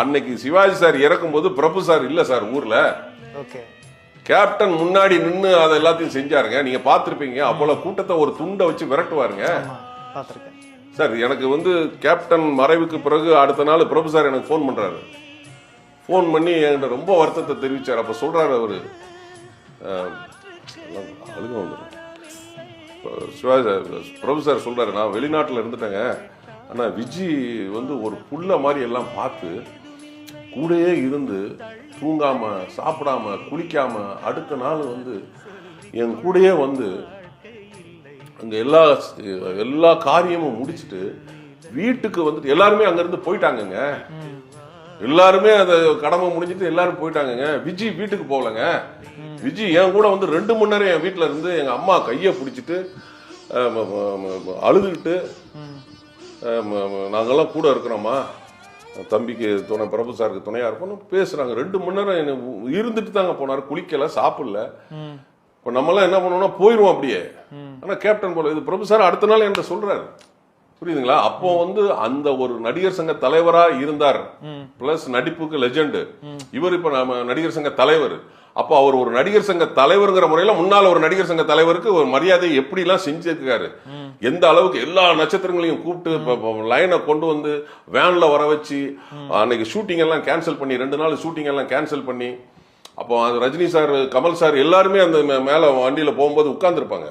அன்னைக்கு சிவாஜி சார் இறக்கும்போது பிரபு சார் இல்ல சார் ஊர்ல. கேப்டன் முன்னாடி நின்னு அதை எல்லாத்தையும் செஞ்சாருங்க. நீங்க பார்த்திருப்பீங்க. அவ்வளவு கூட்டத்தை ஒரு துண்டை வச்சு விரட்டுவாருங்க. சார் எனக்கு வந்து கேப்டன் மறைவுக்கு பிறகு அடுத்த நாள் பிரபு சார் எனக்கு ஃபோன் பண்றாரு. ஃபோன் பண்ணி என்கிட்ட ரொம்ப வருத்தத்தை தெரிவிச்சார். அப்ப சொல்றாரு அவரு. அழுக வந்துடும் சிவாஜி சார் பிரபு சார் சொல்றாரு நான் வெளிநாட்டில் இருந்துட்டேங்க. ஆனா விஜி வந்து ஒரு புள்ள மாதிரி எல்லாம் பார்த்து கூடயே இருந்து தூங்காமல் சாப்பிடாம குளிக்காமல் அடுத்த நாள் வந்து என் கூடயே வந்து அங்கே எல்லா எல்லா காரியமும் முடிச்சுட்டு வீட்டுக்கு வந்துட்டு எல்லாருமே அங்கேருந்து போயிட்டாங்கங்க. எல்லாருமே அந்த கடமை முடிஞ்சிட்டு எல்லாரும் போயிட்டாங்கங்க. விஜி வீட்டுக்கு போகலங்க. விஜி என் கூட வந்து ரெண்டு மணி நேரம் என் வீட்டில் இருந்து எங்கள் அம்மா கையை பிடிச்சிட்டு அழுதுகிட்டு நாங்கள்லாம் கூட இருக்கிறோமா தம்பிக்கு துணை பிரபு சாருக்கு துணையா இருப்போம்னு பேசுறாங்க. ரெண்டு மணி நேரம் என்னை இருந்துட்டு தாங்க போனார். குளிக்கல சாப்பிடல. இப்போ நம்மளாம் என்ன பண்ணுவோம்னா போயிடுவோம் அப்படியே. ஆனா கேப்டன் போல இது பிரபு சார் அடுத்த நாள் என்கிட்ட சொல்றாரு. புரியுதுங்களா? அப்போ வந்து அந்த ஒரு நடிகர் சங்க தலைவரா இருந்தார். பிளஸ் நடிப்புக்கு லெஜெண்ட் இவர் இப்ப நம்ம நடிகர் சங்க தலைவர். அப்போ அவர் ஒரு நடிகர் சங்க தலைவருங்கிற முறையில முன்னால ஒரு நடிகர் சங்க தலைவருக்கு ஒரு மரியாதை எப்படி எல்லாம் செஞ்சிருக்காரு? எந்த அளவுக்கு எல்லா நட்சத்திரங்களையும் கூப்பிட்டு லைனை கொண்டு வந்து வேன்ல வர வச்சு அன்னைக்கு ஷூட்டிங் எல்லாம் கேன்சல் பண்ணி ரெண்டு நாள் ஷூட்டிங் எல்லாம் கேன்சல் பண்ணி அப்போ ரஜினி சார் கமல் சார் எல்லாருமே அந்த மே- மேல வண்டியில போகும்போது உட்கார்ந்துருப்பாங்க.